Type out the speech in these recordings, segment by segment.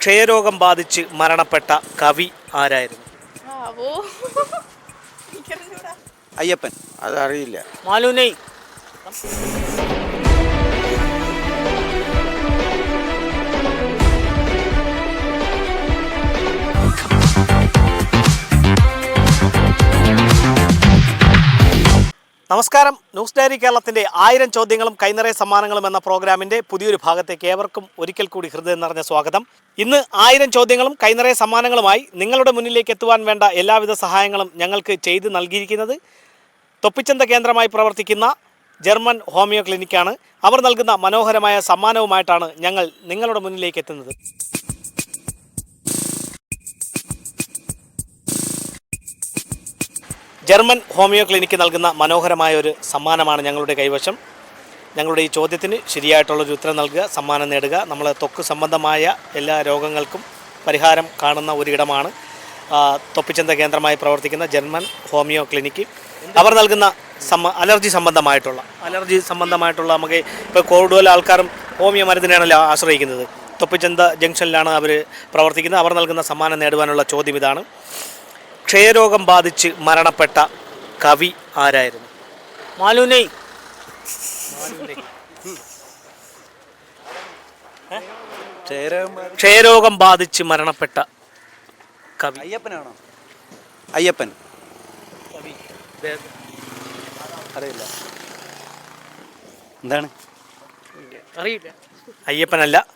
ക്ഷയരോഗം ബാധിച്ച് മരണപ്പെട്ട കവി ആരായിരുന്നു? അയ്യപ്പൻ അതറിയില്ല. മാലുനൈ. നമസ്കാരം. ന്യൂസ് ഡയറി കേരളത്തിന്റെ ആയിരം ചോദ്യങ്ങളും കൈനിറയ സമ്മാനങ്ങളും എന്ന പ്രോഗ്രാമിന്റെ പുതിയൊരു ഭാഗത്തേക്ക് ഏവർക്കും ഒരിക്കൽ കൂടി ഹൃദയം നിറഞ്ഞ സ്വാഗതം. ഇന്ന് ആയിരം ചോദ്യങ്ങളും കൈനിറയ സമ്മാനങ്ങളുമായി നിങ്ങളുടെ മുന്നിലേക്ക് എത്തുവാൻ വേണ്ട എല്ലാവിധ സഹായങ്ങളും ഞങ്ങൾക്ക് ചെയ്ത് നൽകിയിരിക്കുന്നത് തൊപ്പിച്ചന്ത കേന്ദ്രമായി പ്രവർത്തിക്കുന്ന ജർമ്മൻ ഹോമിയോ ക്ലിനിക്കാണ്. അവർ നൽകുന്ന മനോഹരമായ സമ്മാനവുമായിട്ടാണ് ഞങ്ങൾ നിങ്ങളുടെ മുന്നിലേക്ക് എത്തുന്നത്. ജർമ്മൻ ഹോമിയോ ക്ലിനിക്ക് നൽകുന്ന മനോഹരമായ ഒരു സമ്മാനമാണ് ഞങ്ങളുടെ കൈവശം. ഞങ്ങളുടെ ഈ ചോദ്യത്തിന് ശരിയായിട്ടുള്ളൊരു ഉത്തരം നൽകുക സമ്മാനം നേടുക. നമ്മൾ തൊക്ക് സംബന്ധമായ എല്ലാ രോഗങ്ങൾക്കും പരിഹാരം കാണുന്ന ഒരിടമാണ് തൊപ്പിച്ചന്ത കേന്ദ്രമായി പ്രവർത്തിക്കുന്ന ജർമ്മൻ ഹോമിയോ ക്ലിനിക്ക്. അവർ നൽകുന്ന സമ്മ അലർജി സംബന്ധമായിട്ടുള്ള അലർജി സംബന്ധമായിട്ടുള്ള നമുക്ക് ഇപ്പോൾ കൂടുതൽ ആൾക്കാരും ഹോമിയോ മരുന്നിനാണല്ലോ ആശ്രയിക്കുന്നത്. തൊപ്പിച്ചന്ത ജംഗ്ഷനിലാണ് അവർ പ്രവർത്തിക്കുന്നത്. അവർ നൽകുന്ന സമ്മാനം നേടുവാനുള്ള ചോദ്യം ഇതാണ്. ക്ഷയരോഗം ബാധിച്ച് മരണപ്പെട്ട കവി ആരായിരുന്നു? മാലുനൈ. ക്ഷയരോഗം ബാധിച്ച് മരണപ്പെട്ട കവി. അയ്യപ്പനാണോ? അയ്യപ്പൻ. കവി. അറിയില്ല. എന്താണ്? അറിയില്ല. അയ്യപ്പനല്ല.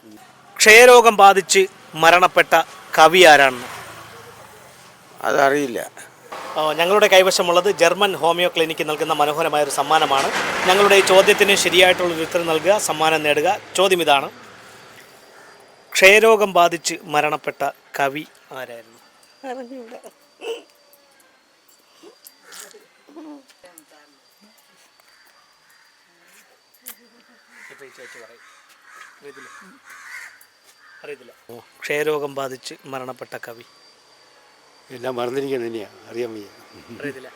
ക്ഷയരോഗം ബാധിച്ച് മരണപ്പെട്ട കവി ആരാണെന്ന്? അതറിയില്ല. ഞങ്ങളുടെ കൈവശമുള്ളത് ജർമ്മൻ ഹോമിയോ ക്ലിനിക്ക് നൽകുന്ന മനോഹരമായ ഒരു സമ്മാനമാണ്. ഞങ്ങളുടെ ഈ ചോദ്യത്തിന് ശരിയായിട്ടുള്ള ഉത്തരം നൽകുക സമ്മാനം നേടുക ചോദ്യം ഇതാണ്. ക്ഷയരോഗം ബാധിച്ച് മരണപ്പെട്ട കവി ആരായിരുന്നു? അറിയത്തില്ല. ക്ഷയരോഗം ബാധിച്ച് മരണപ്പെട്ട കവി. എല്ലാം മറന്നിരിക്കുന്നത് തന്നെയാണ് അറിയാൻ വയ്യ. അറിയത്തില്ല.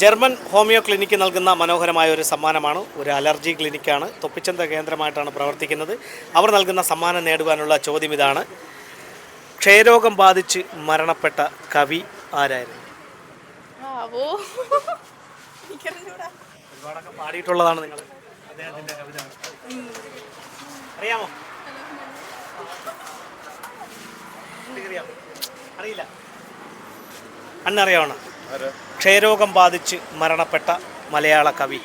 ജർമ്മൻ ഹോമിയോ ക്ലിനിക്ക് നൽകുന്ന മനോഹരമായ ഒരു സമ്മാനമാണ്. ഒരു അലർജി ക്ലിനിക്കാണ്. തൊപ്പിച്ചന്ത കേന്ദ്രമായിട്ടാണ് പ്രവർത്തിക്കുന്നത്. അവർ നൽകുന്ന സമ്മാനം നേടുവാനുള്ള ചോദ്യം ഇതാണ്. ക്ഷയരോഗം ബാധിച്ച് മരണപ്പെട്ട കവി ആരായിരുന്നു? പാടിയിട്ടുള്ളതാണ് നിങ്ങൾ. അദ്ദേഹത്തിന്റെ കവിത അറിയാമോ? അറിയാമോ അറിയില്ല. അന്നറിയാണ് ക്ഷയരോഗം ബാധിച്ച് മരണപ്പെട്ട മലയാള കവി.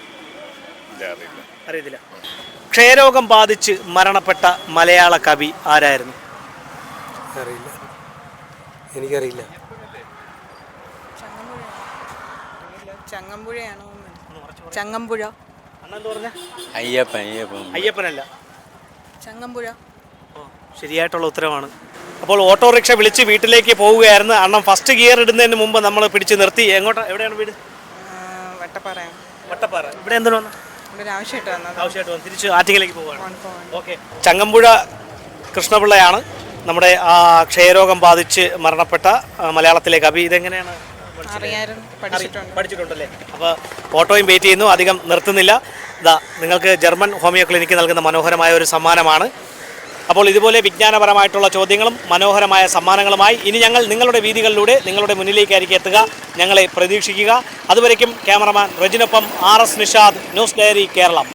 അറിയത്തില്ല. ക്ഷയരോഗം ബാധിച്ച് മരണപ്പെട്ട മലയാള കവി ആരായിരുന്നു? അറിയില്ല. എനിക്കറിയില്ല. ചങ്ങമ്പുഴയാണോ ചങ്ങമ്പുഴ. അന്നെന്ത് പറഞ്ഞ? അയ്യപ്പൻ അയ്യപ്പൻ. അയ്യപ്പനല്ല. ചങ്ങമ്പുഴ. ഓ, ശരിയായിട്ടുള്ള ഉത്തരവാണ്. അപ്പോൾ ഓട്ടോറിക്ഷ വിളിച്ച് വീട്ടിലേക്ക് പോവുകയായിരുന്നു അണ്ണം ഫസ്റ്റ് ഗിയർ ഇടുന്നതിന് മുമ്പ് നമ്മൾ പിടിച്ച് നിർത്തി. എങ്ങോട്ടാ? എവിടെയാണ് വീട്? വട്ടപ്പാറ വട്ടപ്പാറ. ഇവിടെ എന്തിനു വന്ന? ആവശ്യമായിട്ട് വന്ന് തിരിച്ച് ആറ്റിങ്ങിലേക്ക് പോവുകയാണ്. ഓക്കെ ചങ്ങമ്പുഴ കൃഷ്ണപിള്ളയാണ്. നമ്മുടെ ആ ക്ഷയരോഗം ബാധിച്ച് മരണപ്പെട്ട മലയാളത്തിലെ കവി. ഇതെങ്ങനെയാണ്? പഠിച്ചിട്ടുണ്ടല്ലേ? അപ്പോൾ ഓട്ടോയും വെയിറ്റ് ചെയ്യുന്നു. അധികം നിർത്തുന്നില്ല. ഇതാ നിങ്ങൾക്ക് ജർമ്മൻ ഹോമിയോ ക്ലിനിക്ക് നൽകുന്ന മനോഹരമായ ഒരു സമ്മാനമാണ്. അപ്പോൾ ഇതുപോലെ വിജ്ഞാനപരമായിട്ടുള്ള ചോദ്യങ്ങളും മനോഹരമായ സമ്മാനങ്ങളുമായി ഇനി ഞങ്ങൾ നിങ്ങളുടെ വീതികളിലൂടെ നിങ്ങളുടെ മുന്നിലേക്കായിരിക്കും എത്തുക. ഞങ്ങളെ പ്രതീക്ഷിക്കുക. അതുവരയ്ക്കും cameraman റജിനൊപ്പം R S Nishad news diary Keralam.